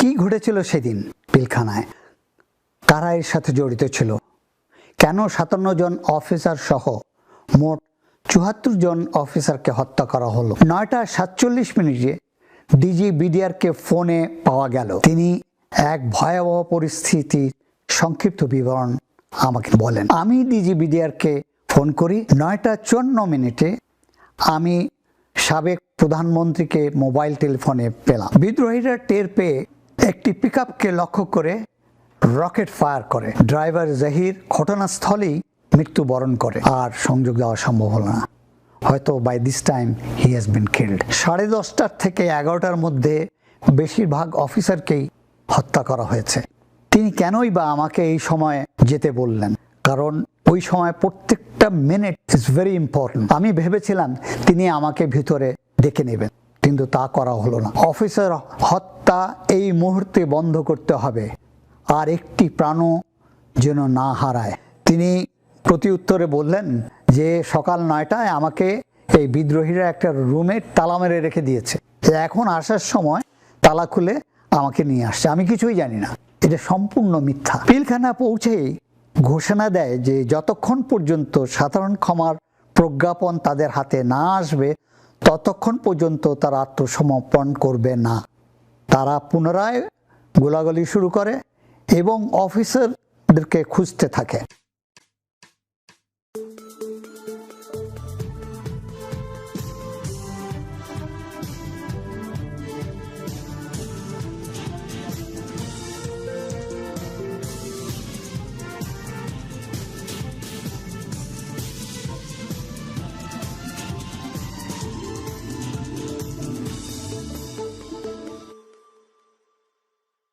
ঘটেছিল সেদিন পিলখানায়? কারা এর সাথে জড়িত ছিল? কেন সাতান্ন জন অফিসার সহ মোট চুয়াত্তর জন অফিসারকে হত্যা করা হলো? নয়টা সাতচল্লিশ মিনিটে ডিজি বিডিআরকে ফোনে পাওয়া গেল। তিনি এক ভয়াবহ পরিস্থিতির সংক্ষিপ্ত বিবরণ আমাকে বলেন। আমি ডিজি বিডিআরকে ফোন করি। নয়টা চুয়ান্ন মিনিটে আমি সাবেক প্রধানমন্ত্রীকে মোবাইল টেলিফোনে পেলাম। বিদ্রোহীরা টের পেয়ে একটি পিকআপকে লক্ষ্য করে রকেট ফায়ার করে। ড্রাইভার জাহির ঘটনাস্থলেই মৃত্যুবরণ করে। আর সংযোগ দেওয়া সম্ভব হলো না। হয়তো by this time he has been killed সাড়ে দশটার থেকে এগারোটার মধ্যে বেশিরভাগ অফিসারকেই হত্যা করা হয়েছে। তিনি কেনই বা আমাকে এই সময় যেতে বললেন? কারণ ওই সময় প্রত্যেকটা মিনিট ইজ ভেরি ইম্পর্টেন্ট আমি ভেবেছিলাম তিনি আমাকে ভিতরে ডেকে নেবেন। কিন্তু তা করা হলো না। অফিসার হত্যা এই মুহূর্তে বন্ধ করতে হবে, আর একটি প্রাণও যেন না হারায়। তিনি প্রতি উত্তরে বললেন যে, সকাল নয়টায় আমাকে এই বিদ্রোহীরা একটা রুমে তালা মেরে রেখে দিয়েছে। এখন আসার সময় তালা খুলে আমাকে নিয়ে আসছে। আমি কিছুই জানি না। এটা সম্পূর্ণ মিথ্যা। পিলখানা পৌঁছেই ঘোষণা দেয় যে, যতক্ষণ পর্যন্ত সাধারণ ক্ষমার প্রজ্ঞাপন তাদের হাতে না আসবে ততক্ষণ পর্যন্ত তারা আত্মসমর্পণ করবে না। তারা পুনরায় গোলাগুলি শুরু করে এবং অফিসারদেরকে খুঁজতে থাকে।